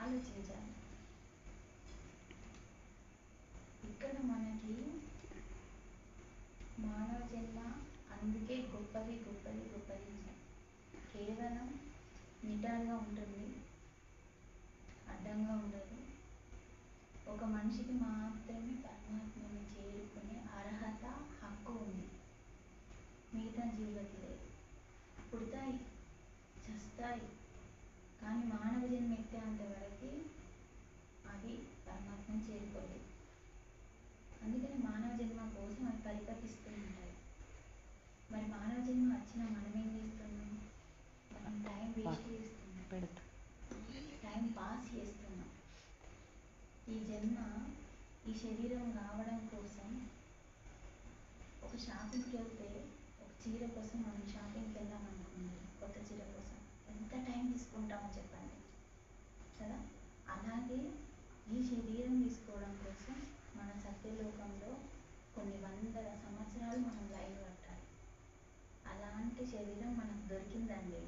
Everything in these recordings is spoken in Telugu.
ఆలోచించాలి ఇక్కడ మనకి మానవ జన్మ అందుకే గొప్పది గొప్పది గొప్పది కేవలం నిటారుగా ఉంటుంది అడ్డంగా ఉండదు. ఒక మనిషికి మాత్రమే పరమాత్మని చేరుకునే అర్హత హక్కు ఉంది. మిగతా జీవులకి లేదు. పుడతాయి చస్తాయి కానీ మానవ జన్మ ఎత్తేంత వరకు అవి పరమాత్మని చేరుకోలేదు అందుకని మానవ జన్మ కోసం అవి పరితపిస్తూ ఉంటాయి. మరి మానవ జన్మ వచ్చిన మనం ఏం చేస్తున్నాం? మనం టైం వేస్ట్ చేస్తున్నాం. పెడతా టైం పాస్ చేస్తున్నాం. ఈ జన్మ ఈ శరీరం రావడం కోసం ఒక షాపింగ్కి వెళ్తే ఒక చీర కోసం మనం షాపింగ్కి వెళ్దాం అనుకున్నాం కొత్త చీర కోసం ఎంత టైం చెప్పండి. కదా? అలాగే ఈ శరీరం తీసుకోవడం కోసం మన సత్యలోకంలో కొన్ని వందల సంవత్సరాలు మనం లైవ్ పట్టాలి. అలాంటి శరీరం మనకు దొరికిందండి.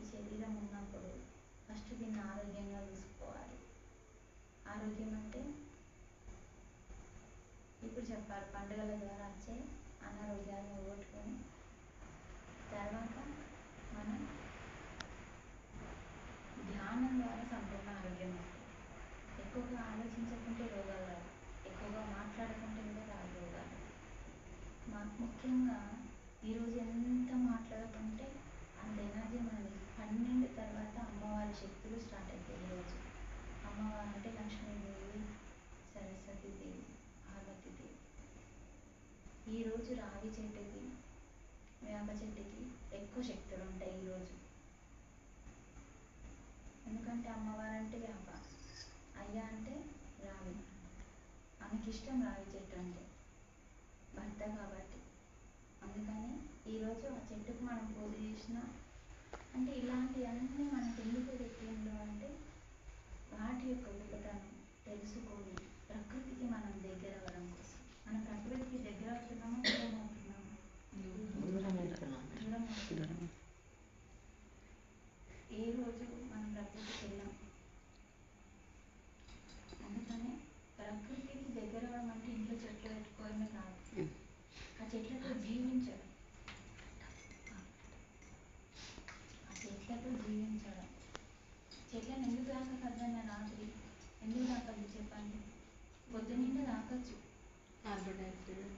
ఈ శరీరం ఉన్నప్పుడు ఫస్ట్ దీన్ని ఆరోగ్యంగా చూసుకోవాలి. ఆరోగ్యం అంటే? ఇప్పుడు చెప్పాలి పండుగల ద్వారా వచ్చే అనారోగ్యాలను పోగొట్టుకొని తర్వాత మనం ధ్యానం ద్వారా సంపూర్ణ ఆరోగ్యం వస్తుంది ఎక్కువగా ఆలోచించకుంటే రోగాలు రావు. ఎక్కువగా మాట్లాడకుంటే కూడా రావు రోగాలు. మా ముఖ్యంగా ఈరోజు ఎంత మాట్లాడకుంటే అంత ఎనర్జీ మనది. పన్నెండు తర్వాత అమ్మవారి శక్తులు స్టార్ట్ అవుతాయి ఈరోజు అమ్మవారు అంటే లక్ష్మీదేవి సరస్వతీదేవి పార్వతీదేవి ఈరోజు రావి చెట్టుకి వేప చెట్టుకి ఎక్కువ శక్తులు ఉంటాయి ఈరోజు ఎందుకంటే అమ్మవారు అంటే వేప అయ్యా అంటే రావి ఆమెకి ఇష్టం రావి చెట్టు అంటే భర్త కాబట్టి. అందుకని ఈరోజు ఆ చెట్టుకు మనం పూజ చేసిన అంటే ఇలాంటివన్నీ మనకి ఎందుకు పెట్టిండ్రు అంటే వాటి యొక్క గొప్పతనం తెలుసుకో కాదు. ఆ చెట్లతో జీవించడం. ఆ చెట్లతో జీవించడం. చెట్లను ఎందుకు రాత్రి? ఎందుకు చెప్పండి. కార్బన్ డైఆక్సైడ్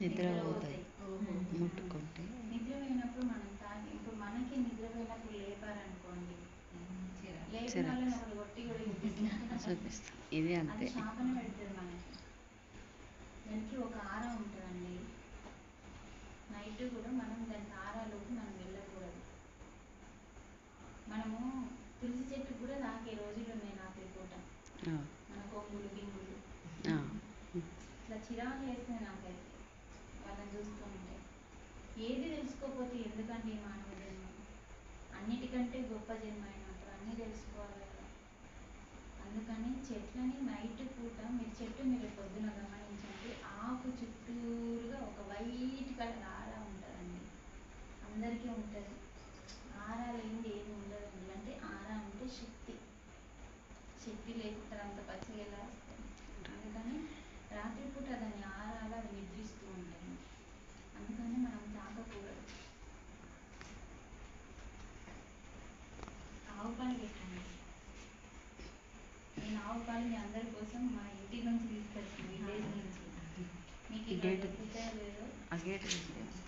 నిద్ర పోతాయి. ఓహో ముట్టుకుంటే నిద్ర పోయినప్పుడు మనం తాగి ఇప్పుడు మనకి నిద్ర పోయినప్పుడు లేపారనుకోండి లేపిన సరే. వాళ్ళని ఒకటి కొట్టి కూడా చూపిస్తున్నారు చూపిస్తా ఇది అది అంతే దానికి ఒక ఆర ఉంటుందండి. నైట్ కూడా మనం దానికి ఆరాలోకి మనం వెళ్ళకూడదు. మనము తులసి చెట్టు కూడా రోజులు ఉన్నాయి రాత్రి పూట ఆ, మన కొంగులు గింగులు ఆ. ఇట్లా చిరాకు వేస్తుంది నాకైతే. వాళ్ళని చూస్తూ ఉంటే ఏది తెలుసుకోకపోతే ఎందుకంటే ఈ మానవ జన్మ? అన్నిటికంటే గొప్ప జన్మ అయినప్పుడు అన్నీ తెలుసుకోవాలి అందుకని చెట్లని నైట్ పూట మీరు చెట్టు మీరు పొద్దున గమనించండి ఆకు చుట్టూరుగా ఒక వైట్ కలర్ ఆరా ఉంటుందండి. అందరికీ ఉంటుంది. ఆరా లేనిది ఏమి ఉండదండి అంటే ఆరా అంటే శక్తి. శక్తి లేకుండా అంత పచ్చగా ఎలా వస్తుంది? అందుకని రాత్రిపూట దాన్ని ఆరాలు అవి నిద్రిస్తూ ఉంటాయి అందుకని మనం తాకకూడదు ఆవు పాలు పెట్టండి పాలు మీ అందరి కోసం మా ఇంటి నుంచి తీసుకొచ్చాను విలేజ్ నుంచి మీకు లేదో ఆ గేట్ తీసేయండి.